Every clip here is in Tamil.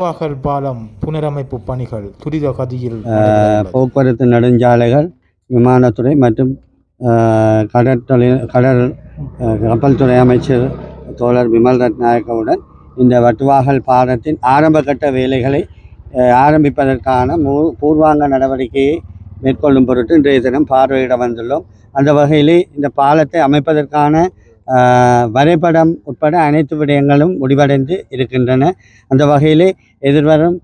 வாகல் பாலம் புனரமைப்பு பணிகள் துரித கதியில். போக்குவரத்து நெடுஞ்சாலைகள் விமானத்துறை மற்றும் கடற்தொழில் கடல் கப்பல் துறை அமைச்சர் தோழர் விமல் ரத்நாயக்கவுடன் இந்த வட்டுவாகல் பாலத்தின் ஆரம்ப கட்ட வேலைகளை ஆரம்பிப்பதற்கான மூ பூர்வாங்க நடவடிக்கையை மேற்கொள்ளும் பொருட்டு இன்றைய தினம் பார்வையிட வந்துள்ளோம் அந்த வகையிலே இந்த பாலத்தை அமைப்பதற்கான வரைபடம் உட்பட அனைத்து விடயங்களும் முடிவடைந்து இருக்கின்றன. அந்த வகையிலே எதிர்வரும்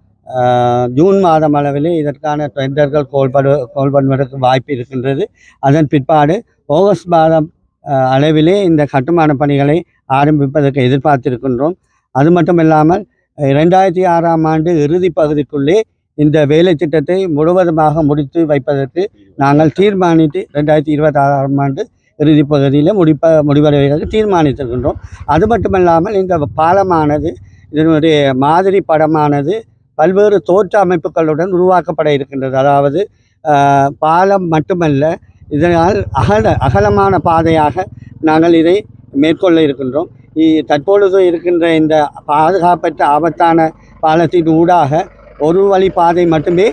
ஜூன் மாதம் அளவிலே இதற்கான டெண்டர்கள் கோல்படு கோல் பண்ணுவதற்கு வாய்ப்பு இருக்கின்றது. அதன் பிற்பாடு ஆகஸ்ட் மாதம் அளவிலே இந்த கட்டுமான பணிகளை ஆரம்பிப்பதற்கு எதிர்பார்த்திருக்கின்றோம். அது மட்டும் இல்லாமல் இரண்டாயிரத்தி ஆறாம் ஆண்டு இறுதி பகுதிக்குள்ளே இந்த வேலை திட்டத்தை முழுவதுமாக முடித்து வைப்பதற்கு நாங்கள் தீர்மானித்து ரெண்டாயிரத்தி இருபத்தி ஆறாம் ஆண்டு இறுதி பகுதியில் முடிப்ப முடிவடைவதற்கு தீர்மானித்திருக்கின்றோம். அது மட்டுமல்லாமல் இந்த பாலமானது இதனுடைய மாதிரி படமானது பல்வேறு தோற்ற அமைப்புகளுடன் உருவாக்கப்பட இருக்கின்றது. அதாவது பாலம் மட்டுமல்ல இதனால் அகல அகலமான பாதையாக நாங்கள் இதை மேற்கொள்ள இருக்கின்றோம். தற்பொழுது இருக்கின்ற இந்த பாதுகாப்பற்ற ஆபத்தான பாலத்தின் ஊடாக ஒரு வழி பாதை மட்டுமே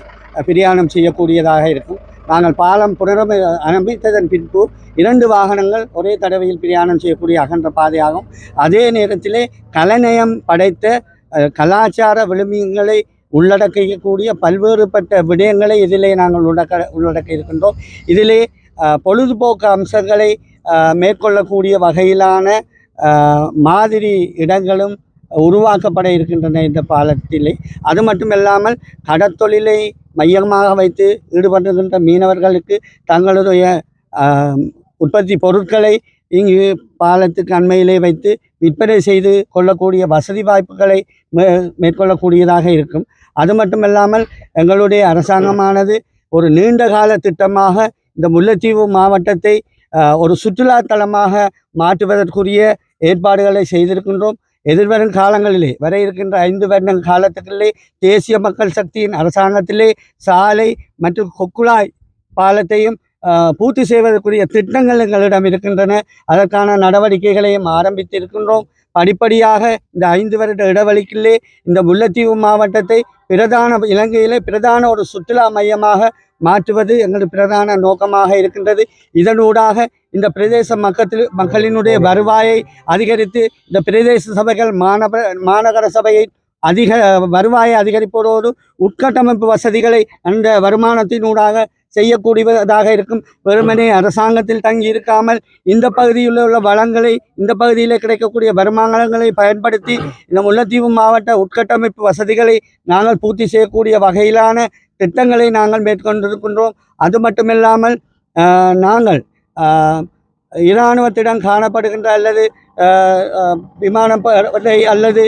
பிரயாணம் செய்யக்கூடியதாக இருக்கும். நாங்கள் பாலம் புனரமை அமைத்ததன் பின்பு இரண்டு வாகனங்கள் ஒரே தடவையில் பிரயாணம் செய்யக்கூடிய அகன்ற பாதையாகும். அதே நேரத்திலே கலநயம் படைத்த கலாச்சார விழுமியங்களை உள்ளடக்கக்கூடிய பல்வேறுபட்ட விடயங்களை இதிலே நாங்கள் உள்ளடக்க உள்ளடக்க இருக்கின்றோம். இதிலே பொழுதுபோக்கு அம்சங்களை மேற்கொள்ளக்கூடிய வகையிலான மாதிரி இடங்களும் உருவாக்கப்பட இருக்கின்றன இந்த பாலத்திலே. அது மட்டும் இல்லாமல் கடற்தொழிலை மையமாக வைத்து ஈடுபடுகின்ற மீனவர்களுக்கு தங்களுடைய உற்பத்தி பொருட்களை இங்கு பாலத்துக்கு அண்மையிலே வைத்து விற்பனை செய்து கொள்ளக்கூடிய வசதி வாய்ப்புகளை மே மேற்கொள்ளக்கூடியதாக இருக்கும். அது மட்டுமல்லாமல் எங்களுடைய அரசாங்கமானது ஒரு நீண்ட கால திட்டமாக இந்த முல்லைத்தீவு மாவட்டத்தை ஒரு சுற்றுலா தலமாக மாற்றுவதற்குரிய ஏற்பாடுகளை செய்திருக்கின்றோம். எதிர்வரும் காலங்களிலே வர இருக்கின்ற ஐந்து வருட காலத்துக்குள்ளே தேசிய மக்கள் சக்தியின் அரசாங்கத்திலே சாலை மற்றும் கொக்குழாய் பாலத்தையும் பூர்த்தி செய்வதற்குரிய திட்டங்கள் எங்களிடம் இருக்கின்றன. அதற்கான நடவடிக்கைகளையும் ஆரம்பித்திருக்கின்றோம். படிப்படியாக இந்த ஐந்து வருட இடைவெளிக்குள்ளே இந்த முல்லைத்தீவு மாவட்டத்தை பிரதான இலங்கையிலே பிரதான ஒரு சுற்றுலா மையமாக மாற்றுவது எங்களது பிரதான நோக்கமாக இருக்கின்றது. இதனூடாக இந்த பிரதேச மக்கத்தில் மக்களினுடைய வருவாயை அதிகரித்து இந்த பிரதேச சபைகள் மாநகர மாநகர சபையை அதிக வருவாயை அதிகரிப்பதோடு உட்கட்டமைப்பு வசதிகளை அந்த வருமானத்தினூடாக செய்யக்கூடியதாக இருக்கும். வெறுமனே அரசாங்கத்தில் தங்கி இருக்காமல் இந்த பகுதியில் உள்ள வளங்களை இந்த பகுதியில் கிடைக்கக்கூடிய வருமானங்களை பயன்படுத்தி இந்த முல்லைத்தீவு மாவட்ட உட்கட்டமைப்பு வசதிகளை நாங்கள் பூர்த்தி செய்யக்கூடிய வகையிலான திட்டங்களை நாங்கள் மேற்கொண்டிருக்கின்றோம். அது மட்டுமில்லாமல் நாங்கள் இராணுவத்திடம் காணப்படுகின்ற அல்லது விமானம் ஆஹ், அல்லது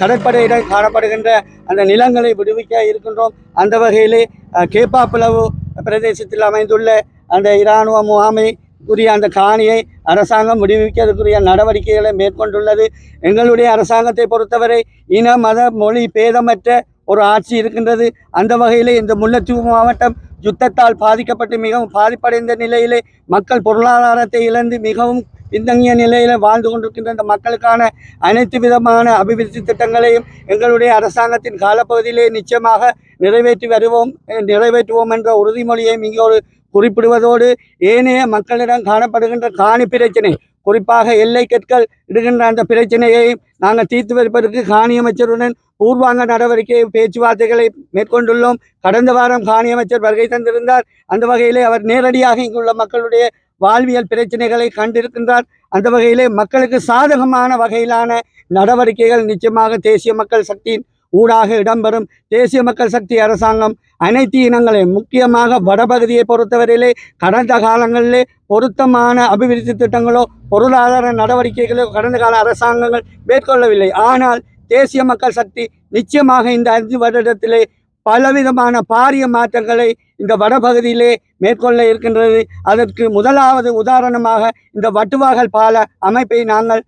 கடற்படையிடம் காணப்படுகின்ற அந்த நிலங்களை விடுவிக்க இருக்கின்றோம். அந்த வகையிலே ஆஹ், கேப்பாப்புலவு பிரதேசத்தில் அமைந்துள்ள அந்த இராணுவ முகாமை உரிய அந்த காணியை அரசாங்கம் விடுவிக்கிறதுக்குரிய நடவடிக்கைகளை மேற்கொண்டுள்ளது. எங்களுடைய அரசாங்கத்தை பொறுத்தவரை இன மத மொழி பேதமற்ற ஒரு ஆட்சி இருக்கின்றது. அந்த வகையிலே இந்த முல்லைத்தீவு மாவட்டம் யுத்தத்தால் பாதிக்கப்பட்டு மிகவும் பாதிப்படைந்த நிலையிலே மக்கள் பொருளாதாரத்தை இழந்து மிகவும் பின்தங்கிய நிலையில் வாழ்ந்து கொண்டிருக்கின்ற இந்த மக்களுக்கான அனைத்து விதமான அபிவிருத்தி திட்டங்களையும் எங்களுடைய அரசாங்கத்தின் காலப்பகுதியிலே நிச்சயமாக நிறைவேற்றி வருவோம் நிறைவேற்றுவோம் என்ற உறுதிமொழியை இங்கே ஒரு குறிப்பிடுவதோடு ஏனைய மக்களிடம் காணப்படுகின்ற காணி பிரச்சனை குறிப்பாக எல்லை கற்கள் இடுகின்ற அந்த பிரச்சனையை நாங்கள் தீர்த்து வைப்பதற்கு காணி அமைச்சருடன் பூர்வாங்க நடவடிக்கை பேச்சுவார்த்தைகளை மேற்கொண்டுள்ளோம். கடந்த வாரம் காணி அமைச்சர் வருகை தந்திருந்தார். அந்த வகையிலே அவர் நேரடியாக இங்குள்ள மக்களுடைய வாழ்வியல் பிரச்சனைகளை கண்டிருக்கின்றார். அந்த வகையிலே மக்களுக்கு சாதகமான வகையிலான நடவடிக்கைகள் நிச்சயமாக தேசிய மக்கள் சக்தியின் ஊடாக இடம்பெறும். தேசிய மக்கள் சக்தி அரசாங்கம் அனைத்து இனங்களையும் முக்கியமாக வடபகுதியை பொறுத்தவரையிலே கடந்த காலங்களிலே பொருத்தமான அபிவிருத்தி திட்டங்களோ பொருளாதார நடவடிக்கைகளோ கடந்த கால அரசாங்கங்கள் மேற்கொள்ளவில்லை. ஆனால் தேசிய மக்கள் சக்தி நிச்சயமாக இந்த அஞ்சு வருடத்திலே பலவிதமான பாரிய மாற்றங்களை இந்த வடபகுதியிலே மேற்கொள்ள இருக்கின்றது. அதற்கு முதலாவது உதாரணமாக இந்த வட்டுவாகல் பால அமைப்பை நாங்கள்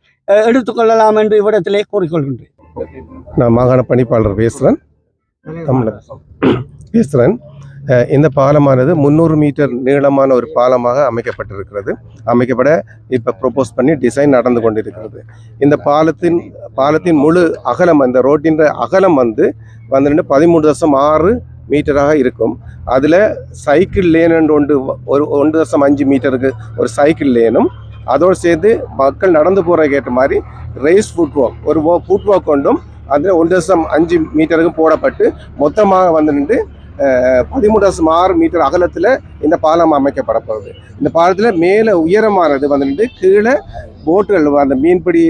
எடுத்துக்கொள்ளலாம் என்று இவ்விடத்திலே கூறிக்கொள்கின்றேன். நான் மாகாண பணிப்பாளர் பேசுகிறேன் தமிழர் பேசுகிறேன் இந்த பாலமானது முந்நூறு மீட்டர் நீளமான ஒரு பாலமாக அமைக்கப்பட்டிருக்கிறது. அமைக்கப்பட இப்போ ப்ரொப்போஸ் பண்ணி டிசைன் நடந்து கொண்டிருக்கிறது. இந்த பாலத்தின் பாலத்தின் முழு அகலம் அந்த ரோட்டின் அகலம் வந்து வந்துட்டு பதிமூணு தசம் ஆறு மீட்டராக இருக்கும். அதில் சைக்கிள் லேன் ஒன்று ஒரு ஒன்று தசம் அஞ்சு மீட்டருக்கு ஒரு சைக்கிள் லேனும் அதோடு சேர்த்து மக்கள் நடந்து போகிறதுக்கு ஏற்ற மாதிரி ரேஸ் ஃபுட் வாக் ஒரு ஃபுட் வாக் கொண்டும் அதில் ஒன்று தசம் அஞ்சு மீட்டருக்கு போடப்பட்டு மொத்தமாக வந்து நின்று பதிமூன்று தசம் ஆறு மீட்டர் அகலத்தில் இந்த பாலம் அமைக்கப்பட போகுது. இந்த பாலத்தில் மேலே உயரமானது வந்துட்டு கீழே போட்டுகள் அந்த மீன்பிடி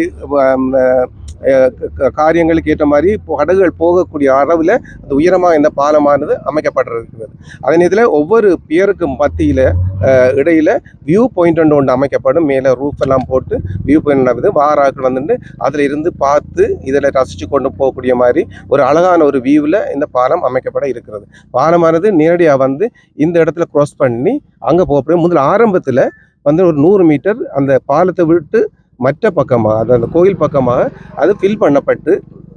காரியங்களுக்கு ஏற்ற மாதிரி படகுகள் போகக்கூடிய அளவில் அந்த உயரமாக இந்த பாலமானது அமைக்கப்பட்டிருக்கிறது. அதே நேரத்தில் ஒவ்வொரு பியருக்கும் மத்தியில் இடையில் வியூ பாயிண்ட் ஒன்று ஒன்று அமைக்கப்படும். மேலே ரூஃப் எல்லாம் போட்டு வியூ பாயிண்ட் வந்து வாராக்கள் வந்துட்டு அதில் இருந்து பார்த்து இதில் ரசித்து கொண்டு போகக்கூடிய மாதிரி ஒரு அழகான ஒரு வியூவில் இந்த பாலம் அமைக்கப்பட இருக்கிறது. பாலமானது நேரடியாக வந்து இந்த இடத்துல க்ராஸ் பண்ணி அங்கே போகக்கூடிய முதல் ஆரம்பத்தில் வந்து ஒரு நூறு மீட்டர் அந்த பாலத்தை விட்டு மற்ற பக்கமாக அது அந்த கோயில் பக்கமாக அது ஃபில் பண்ணப்பட்டு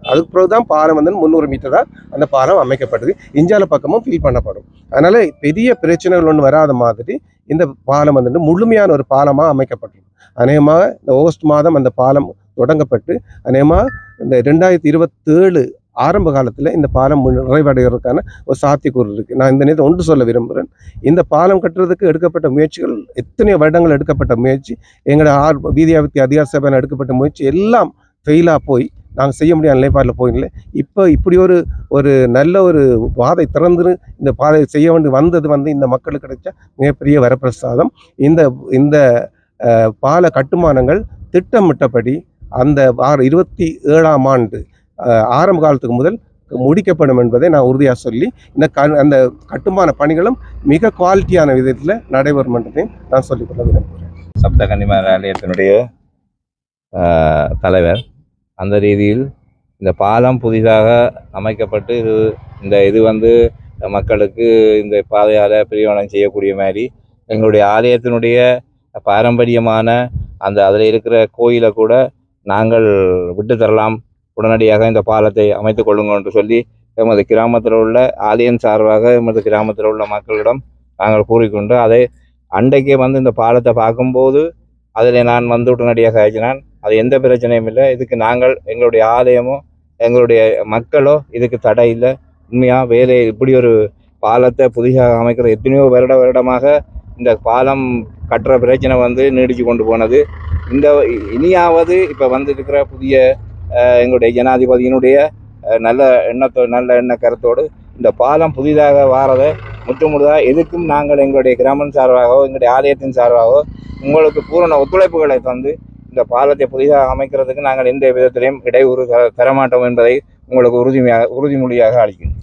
அதுக்கு பிறகு தான் பாறை வந்து முந்நூறு மீட்டராக அந்த பாலம் அமைக்கப்பட்டது. இஞ்சால பக்கமும் ஃபில் பண்ணப்படும். அதனால் பெரிய பிரச்சனைகள் ஒன்றும் வராத மாதிரி இந்த பாலம் வந்துட்டு முழுமையான ஒரு பாலமாக அமைக்கப்பட்டது அநேகமாக இந்த ஆகஸ்ட் மாதம் அந்த பாலம் தொடங்கப்பட்டு அநேகமாக இந்த ரெண்டாயிரத்தி இருபத்தேழு ஆரம்ப காலத்தில் இந்த பாலம் நிறைவடைகிறதுக்கான ஒரு சாத்தியக்கூறு இருக்குது நான் இந்த நேரத்தை ஒன்று சொல்ல விரும்புகிறேன் இந்த பாலம் கட்டுறதுக்கு எடுக்கப்பட்ட முயற்சிகள் எத்தனை வருடங்கள் எடுக்கப்பட்ட முயற்சி எங்களோட ஆர் வீதியாபத்தி அதிகார சபையில் எடுக்கப்பட்ட முயற்சி எல்லாம் ஃபெயிலாக போய் நாங்கள் செய்ய முடியாத நிலைப்பாடில் போயிடல. இப்போ இப்படி ஒரு ஒரு நல்ல ஒரு பாதை திறந்து இந்த பாதை செய்ய வேண்டி வந்தது வந்து இந்த மக்களுக்கு கிடைச்ச மிகப்பெரிய வரப்பிரசாதம். இந்த இந்த பால கட்டுமானங்கள் திட்டமிட்டபடி அந்த வார இருபத்தி ஏழாம் ஆண்டு ஆரம்ப காலத்துக்கு முதல் முடிக்கப்படும் என்பதை நான் உறுதியாக சொல்லி இந்த க அந்த கட்டுமான பணிகளும் மிக குவாலிட்டியான விதத்தில் நடைபெறும் என்றதையும் நான் சொல்லிக்கொள்ள விரும்புகிறேன். சப்த கன்னிமார் ஆலயத்தினுடைய தலைவர் அந்த ரீதியில் இந்த பாலம் புதிதாக அமைக்கப்பட்டு இது இந்த இது வந்து மக்களுக்கு இந்த பாதையால் பிரியாணம் செய்யக்கூடிய மாதிரி எங்களுடைய ஆலயத்தினுடைய பாரம்பரியமான அந்த அதில் இருக்கிற கோயிலை கூட நாங்கள் விட்டு தரலாம் உடனடியாக இந்த பாலத்தை அமைத்துக் கொள்ளுங்கள் என்று சொல்லி எமது கிராமத்தில் உள்ள ஆலயம் சார்பாக எமது கிராமத்தில் உள்ள மக்களிடம் நாங்கள் கூறிக்கொண்டு அதை அன்றைக்கே வந்து இந்த பாலத்தை பார்க்கும்போது அதில் நான் வந்து உடனடியாக ஆகினான் அது எந்த பிரச்சனையும் இல்லை. இதுக்கு நாங்கள் எங்களுடைய ஆலயமோ எங்களுடைய மக்களோ இதுக்கு தடை இல்லை. உண்மையாக வேலை இப்படி ஒரு பாலத்தை புதிதாக அமைக்கிற எத்தனையோ வருட வருடமாக இந்த பாலம் கட்டுற பிரச்சனை வந்து நீடிச்சு கொண்டு போனது. இந்த இனியாவது இப்போ வந்துருக்கிற புதிய எங்களுடைய ஜனாதிபதியினுடைய நல்ல எண்ணத்தோ நல்ல எண்ண கருத்தோடு இந்த பாலம் புதிதாக வாரதை முற்றுமுழுதாக எதுக்கும் நாங்கள் எங்களுடைய கிராமம் சார்பாகவோ எங்களுடைய ஆலயத்தின் சார்பாகவோ உங்களுக்கு பூரண ஒத்துழைப்புகளை தந்து இந்த பாலத்தை புதிதாக அமைக்கிறதுக்கு நாங்கள் எந்த விதத்திலையும் இடையூறு தரமாட்டோம் என்பதை உங்களுக்கு உறுதிமையாக உறுதிமொழியாக அளிக்கிறோம்.